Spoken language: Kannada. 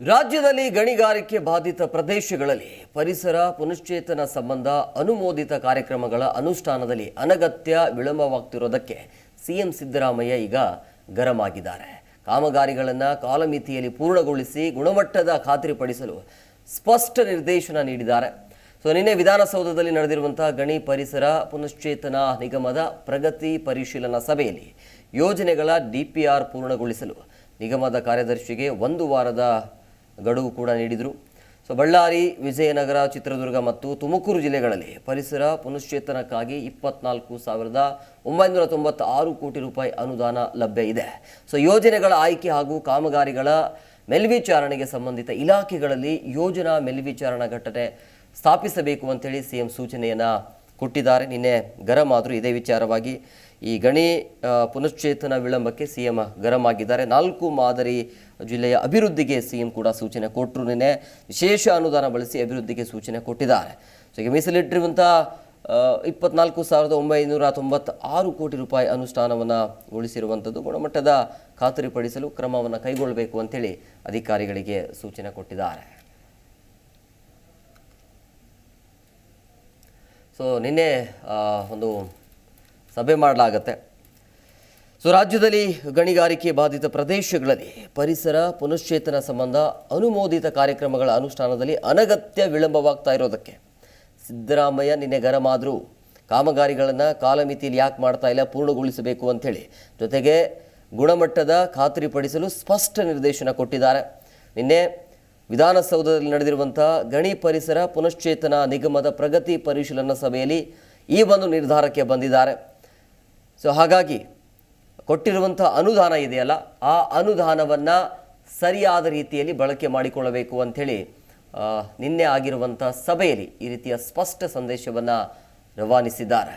ರಾಜ್ಯದಲ್ಲಿ ಗಣಿಗಾರಿಕೆ ಬಾಧಿತ ಪ್ರದೇಶಗಳಲ್ಲಿ ಪರಿಸರ, ಪುನಶ್ಚೇತನ ಸಂಬಂಧ ಅನುಮೋದಿತ ಕಾರ್ಯಕ್ರಮಗಳ ಅನುಷ್ಠಾನದಲ್ಲಿ ಅನಗತ್ಯ ವಿಳಂಬವಾಗ್ತಿರೋದಕ್ಕೆ ಸಿಎಂ ಸಿದ್ದರಾಮಯ್ಯ ಈಗ ಗರಂ ಆಗಿದ್ದಾರೆ ಕಾಮಗಾರಿಗಳನ್ನು ಕಾಲಮಿತಿಯಲ್ಲಿ ಪೂರ್ಣಗೊಳಿಸಿ ಗುಣಮಟ್ಟದ ಖಾತ್ರಿಪಡಿಸಲು ಸ್ಪಷ್ಟ ನಿರ್ದೇಶನ ನೀಡಿದ್ದಾರೆ. ಸೊ, ನಿನ್ನೆ ವಿಧಾನಸೌಧದಲ್ಲಿ ನಡೆದಿರುವಂತಹ ಗಣಿ ಪರಿಸರ, ಪುನಶ್ಚೇತನ ನಿಗಮದ ಪ್ರಗತಿ ಪರಿಶೀಲನಾ ಸಭೆಯಲ್ಲಿ ಯೋಜನೆಗಳ ಡಿಪಿಆರ್ ಪೂರ್ಣಗೊಳಿಸಲು ನಿಗಮದ ಕಾರ್ಯದರ್ಶಿಗೆ ಒಂದು ವಾರದ ಗಡುವು ಕೂಡ ನೀಡಿದರು. ಸೊ, ಬಳ್ಳಾರಿ, ವಿಜಯನಗರ, ಚಿತ್ರದುರ್ಗ ಮತ್ತು ತುಮಕೂರು ಜಿಲ್ಲೆಗಳಲ್ಲಿ ಪರಿಸರ ಪುನಶ್ಚೇತನಕ್ಕಾಗಿ ಇಪ್ಪತ್ನಾಲ್ಕು ಸಾವಿರದ ಒಂಬೈನೂರ ತೊಂಬತ್ತಾರು ಕೋಟಿ ರೂಪಾಯಿ ಅನುದಾನ ಲಭ್ಯ ಇದೆ. ಸೊ, ಯೋಜನೆಗಳ ಆಯ್ಕೆ ಹಾಗೂ ಕಾಮಗಾರಿಗಳ ಮೇಲ್ವಿಚಾರಣೆಗೆ ಸಂಬಂಧಿತ ಇಲಾಖೆಗಳಲ್ಲಿ ಯೋಜನಾ ಮೇಲ್ವಿಚಾರಣಾ ಘಟನೆ ಸ್ಥಾಪಿಸಬೇಕು ಅಂತೇಳಿ ಸಿ ಎಂ ಸೂಚನೆಯನ್ನು ಕೊಟ್ಟಿದ್ದಾರೆ. ನಿನ್ನೆ ಗರಂ ಆದರೂ ಇದೇ ವಿಚಾರವಾಗಿ ಈ ಗಣಿ ಪುನಶ್ಚೇತನ ವಿಳಂಬಕ್ಕೆ ಸಿ ಎಂ ಗರಂ ಆಗಿದ್ದಾರೆ. ನಾಲ್ಕು ಮಾದರಿ ಜಿಲ್ಲೆಯ ಅಭಿವೃದ್ಧಿಗೆ ಸಿ ಎಂ ಕೂಡ ಸೂಚನೆ ಕೊಟ್ಟರು ನಿನ್ನೆ. ವಿಶೇಷ ಅನುದಾನ ಬಳಸಿ ಅಭಿವೃದ್ಧಿಗೆ ಸೂಚನೆ ಕೊಟ್ಟಿದ್ದಾರೆ. ಸೊ, ಈಗ ಮೀಸಲಿಟ್ಟಿರುವಂಥ ಇಪ್ಪತ್ನಾಲ್ಕು ಸಾವಿರದ ಒಂಬೈನೂರ ತೊಂಬತ್ತಾರು ಕೋಟಿ ರೂಪಾಯಿ ಅನುಷ್ಠಾನವನ್ನು ಉಳಿಸಿರುವಂಥದ್ದು ಗುಣಮಟ್ಟದ ಖಾತರಿಪಡಿಸಲು ಕ್ರಮವನ್ನು ಕೈಗೊಳ್ಳಬೇಕು ಅಂತೇಳಿ ಅಧಿಕಾರಿಗಳಿಗೆ ಸೂಚನೆ ಕೊಟ್ಟಿದ್ದಾರೆ. ಸೊ, ನಿನ್ನೆ ಒಂದು ಸಭೆ ಮಾಡಲಾಗತ್ತೆ. ಸೊ, ರಾಜ್ಯದಲ್ಲಿ ಗಣಿಗಾರಿಕೆ ಬಾಧಿತ ಪ್ರದೇಶಗಳಲ್ಲಿ ಪರಿಸರ ಪುನಶ್ಚೇತನ ಸಂಬಂಧ ಅನುಮೋದಿತ ಕಾರ್ಯಕ್ರಮಗಳ ಅನುಷ್ಠಾನದಲ್ಲಿ ಅನಗತ್ಯ ವಿಳಂಬವಾಗ್ತಾ ಇರೋದಕ್ಕೆ ಸಿದ್ದರಾಮಯ್ಯ ನಿನ್ನೆ ಗರಮಾದರೂ ಕಾಮಗಾರಿಗಳನ್ನು ಕಾಲಮಿತಿಯಲ್ಲಿ ಯಾಕೆ ಮಾಡ್ತಾ ಇಲ್ಲ, ಪೂರ್ಣಗೊಳಿಸಬೇಕು ಅಂಥೇಳಿ. ಜೊತೆಗೆ ಗುಣಮಟ್ಟದ ಖಾತ್ರಿಪಡಿಸಲು ಸ್ಪಷ್ಟ ನಿರ್ದೇಶನ ಕೊಟ್ಟಿದ್ದಾರೆ. ನಿನ್ನೆ ವಿಧಾನಸೌಧದಲ್ಲಿ ನಡೆದಿರುವಂಥ ಗಣಿ ಪರಿಸರ ಪುನಶ್ಚೇತನ ನಿಗಮದ ಪ್ರಗತಿ ಪರಿಶೀಲನಾ ಸಭೆಯಲ್ಲಿ ಈ ಒಂದು ನಿರ್ಧಾರಕ್ಕೆ ಬಂದಿದ್ದಾರೆ. ಸೊ ಹಾಗಾಗಿ ಕೊಟ್ಟಿರುವಂಥ ಅನುದಾನ ಇದೆಯಲ್ಲ, ಆ ಅನುದಾನವನ್ನು ಸರಿಯಾದ ರೀತಿಯಲ್ಲಿ ಬಳಕೆ ಮಾಡಿಕೊಳ್ಳಬೇಕು ಅಂಥೇಳಿ ನಿನ್ನೆ ಆಗಿರುವಂಥ ಸಭೆಯಲ್ಲಿ ಈ ರೀತಿಯ ಸ್ಪಷ್ಟ ಸಂದೇಶವನ್ನು ರವಾನಿಸಿದ್ದಾರೆ.